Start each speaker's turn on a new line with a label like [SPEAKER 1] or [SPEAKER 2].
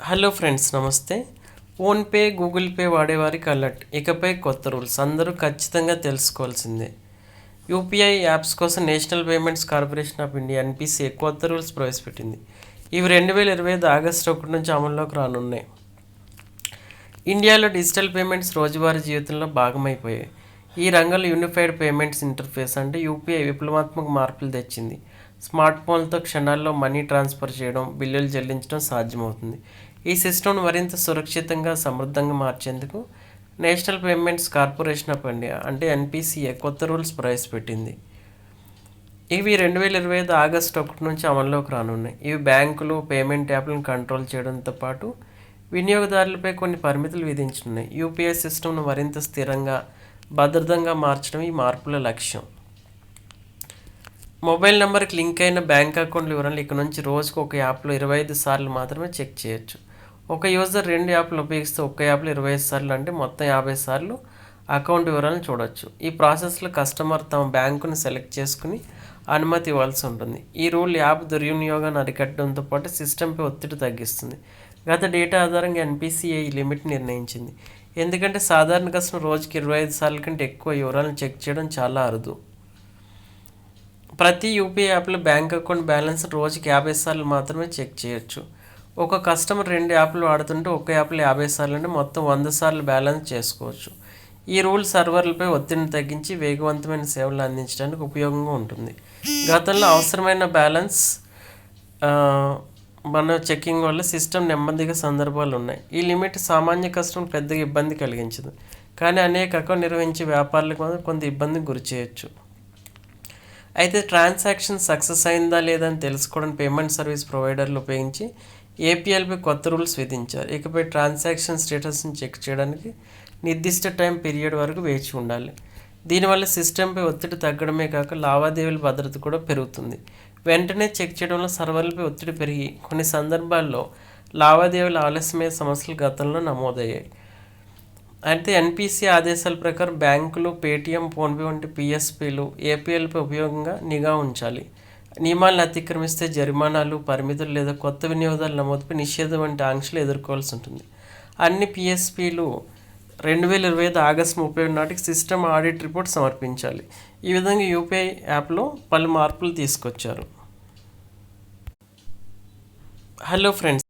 [SPEAKER 1] Hello friends నమస్తే. PhonePe Google Pay వాడేవారికి alert ఇకపై కొత్త రూల్స్ అందరూ ఖచ్చితంగా తెలుసుకోవాల్సిందే. యూపీఐ యాప్స్ కోసం National Payments Corporation of India NPCI కొత్త రూల్స్ ప్రవేశపెట్టింది. ఇవి రెండు వేల ఇరవై ఐదు ఆగస్టు ఒకటి నుంచి అమల్లోకి రానున్నాయి. ఇండియాలో డిజిటల్ పేమెంట్స్ రోజువారీ జీవితంలో భాగమైపోయాయి. ఈ రంగంలో యూనిఫైడ్ పేమెంట్స్ ఇంటర్ఫేస్ అంటే యూపీఐ విప్లవాత్మక మార్పులు తెచ్చింది. స్మార్ట్ ఫోన్లతో క్షణాల్లో మనీ ట్రాన్స్ఫర్ చేయడం బిల్లులు చెల్లించడం సాధ్యమవుతుంది. ఈ సిస్టమ్ను మరింత సురక్షితంగా సమృద్ధంగా మార్చేందుకు national payments corporation of India అంటే ఎన్పిసిఏ కొత్త రూల్స్ ప్రవేశపెట్టింది. ఇవి రెండు వేల ఇరవై ఐదు ఆగస్టు ఒకటి నుంచి అమల్లోకి రానున్నాయి. ఇవి బ్యాంకులు పేమెంట్ యాప్లను కంట్రోల్ చేయడంతో పాటు వినియోగదారులపై కొన్ని పరిమితులు విధించున్నాయి యూపీఐ సిస్టమ్ను మరింత స్థిరంగా భద్రతంగా మార్చడం ఈ మార్పుల లక్ష్యం. మొబైల్ నెంబర్కి లింక్ అయిన బ్యాంక్ అకౌంట్ వివరాలు ఇక్కడ నుంచి రోజుకు ఒక యాప్లో ఇరవై ఐదు సార్లు మాత్రమే చెక్ చేయొచ్చు. ఒక యూజర్ రెండు యాప్లు ఉపయోగిస్తే ఒక యాప్లో ఇరవై ఐదు సార్లు అంటే మొత్తం యాభై సార్లు అకౌంట్ వివరాలను చూడొచ్చు. ఈ ప్రాసెస్లో కస్టమర్ తమ బ్యాంకును సెలెక్ట్ చేసుకుని అనుమతి ఇవ్వాల్సి ఉంటుంది. ఈ రూల్ యాప్ దుర్వినియోగాన్ని అరికట్టడంతో పాటు సిస్టంపై ఒత్తిడి తగ్గిస్తుంది. గత డేటా ఆధారంగా ఎన్పిసిఐ లిమిట్ నిర్ణయించింది. ఎందుకంటే సాధారణ కస్టమర్ రోజుకి ఇరవై ఐదు సార్ల కంటే ఎక్కువ వివరాలను చెక్ చేయడం చాలా అరుదు. ప్రతి యూపీఐ యాప్లో బ్యాంక్ అకౌంట్ బ్యాలెన్స్ రోజుకి యాభై సార్లు మాత్రమే చెక్ చేయొచ్చు. ఒక కస్టమర్ రెండు యాప్లు వాడుతుంటే ఒక యాప్లో యాభై సార్లు అంటే మొత్తం వంద సార్లు బ్యాలెన్స్ చేసుకోవచ్చు. ఈ రూల్ సర్వర్లపై ఒత్తిడిని తగ్గించి వేగవంతమైన సేవలు అందించడానికి ఉపయోగంగా ఉంటుంది. గతంలో అవసరమైన బ్యాలెన్స్ మన చెక్కింగ్ వల్ల సిస్టమ్ నెమ్మదిగా సందర్భాలు ఉన్నాయి. ఈ లిమిట్ సామాన్య కస్టమర్ పెద్దగా ఇబ్బంది కలిగించదు. కానీ అనేక అకౌంట్ నిర్వహించే వ్యాపారులకు మాత్రం కొంత ఇబ్బందికి గురి చేయొచ్చు. అయితే ట్రాన్సాక్షన్ సక్సెస్ అయిందా లేదా అని తెలుసుకోవడానికి పేమెంట్ సర్వీస్ ప్రొవైడర్లు ఉపయోగించి ఏపీఎల్పై కొత్త రూల్స్ విధించారు. ఇకపై ట్రాన్సాక్షన్ స్టేటస్ని చెక్ చేయడానికి నిర్దిష్ట టైం పీరియడ్ వరకు వేచి ఉండాలి. దీనివల్ల సిస్టంపై ఒత్తిడి తగ్గడమే కాక లావాదేవీల భద్రత కూడా పెరుగుతుంది. వెంటనే చెక్ చేయడంలో సర్వర్లపై ఒత్తిడి పెరిగి కొన్ని సందర్భాల్లో లావాదేవీల ఆలస్యమయ్యే సమస్యలు గతంలో నమోదయ్యాయి. అయితే ఎన్పిసి ఆదేశాల ప్రకారం బ్యాంకులు పేటీఎం ఫోన్పే వంటి పిఎస్పీలు ఏపీఎల్పై ఉపయోగంగా నిఘా ఉంచాలి. నియమాలను అతిక్రమిస్తే జరిమానాలు పరిమితులు లేదా కొత్త వినియోగదారుల నమోదుపై నిషేధం వంటి ఆంక్షలు ఎదుర్కోవాల్సి ఉంటుంది. అన్ని పిఎస్పీలు రెండు వేల ఇరవై ఐదు ఆగస్టు ముప్పై ఏడు నాటికి సిస్టమ్ ఆడిట్ రిపోర్ట్ సమర్పించాలి. ఈ విధంగా యూపీఐ యాప్లో పలు మార్పులు తీసుకొచ్చారు. Hello friends